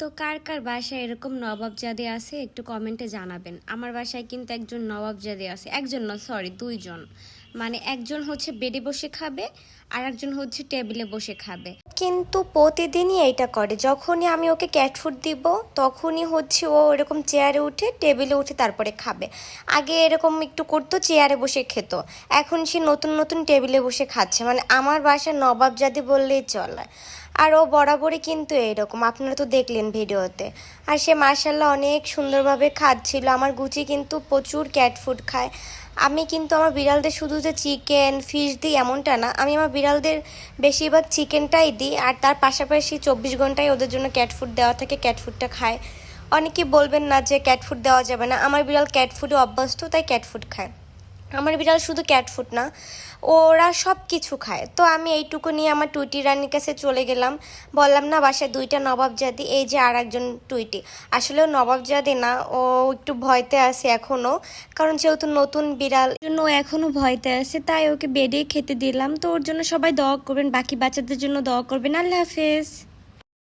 তো কার কার বাসায় এরকম নবাবজাদি আছে? একটু কমেন্টে জানাবেন। আমার বাসায় কিন্তু একজন নবাবজাদি আছে। একজন না সরি দুইজন। মানে একজন হচ্ছে বেডে বসে খাবে, আর একজন হচ্ছে টেবিলে বসে খাবে। কিন্তু প্রতিদিনই এইটা করে। যখনই আমি ওকে ক্যাট ফুড দিব, তখনই হচ্ছে ও এরকম চেয়ারে উঠে টেবিলে উঠে তারপরে খাবে। আগে এরকম একটু করতো চেয়ারে বসে খেত। এখন সে নতুন নতুন টেবিলে বসে খাচ্ছে। মানে আমার বাসার নবাবজাদি বললেই চলে। আর ও বরাবরই কিন্তু এইরকম আপনারা তো দেখলেন ভিডিওতে। আর সে মার্শাল্লাহ অনেক সুন্দরভাবে খাচ্ছিল। আমার গুচি কিন্তু প্রচুর ক্যাট ফুড খায়। আমি কিন্তু আমার বিড়ালদের শুধু যে চিকেন ফিশ দিই এমনটা না। আমি আমার বিড়ালদের বেশিরভাগ চিকেনটাই দিই। আর তার পাশাপাশি চব্বিশ ঘন্টায় ওদের জন্য ক্যাট ফুড দেওয়া থাকে। ক্যাট ফুডটা খায়। অনেকেই বলবেন না যে ক্যাট ফুড দেওয়া যাবে না। আমার বিড়াল ক্যাট ফুডে অভ্যস্ত, তাই ক্যাট ফুড খায়। আমার বিড়াল শুধু ক্যাট ফুড না, ওরা সব কিছু খায়। তো আমি এইটুকু নিয়ে আমার টুইটি রানীর কাছে চলে গেলাম। বললাম, না, বাসায় দুইটা নবাবজাদি এই যে আর একজন টুইটি। আসলেও নবাবজাদি না, ও একটু ভয়তে আছে এখনও কারণ যেহেতু নতুন বিড়াল জন্য ও এখনও ভয়তে আছে, তাই ওকে বেডে খেতে দিলাম। তো ওর জন্য সবাই দোয়া করবেন, বাকি বাচ্চাদের জন্য দোয়া করবেন। আল্লাহ হাফেজ।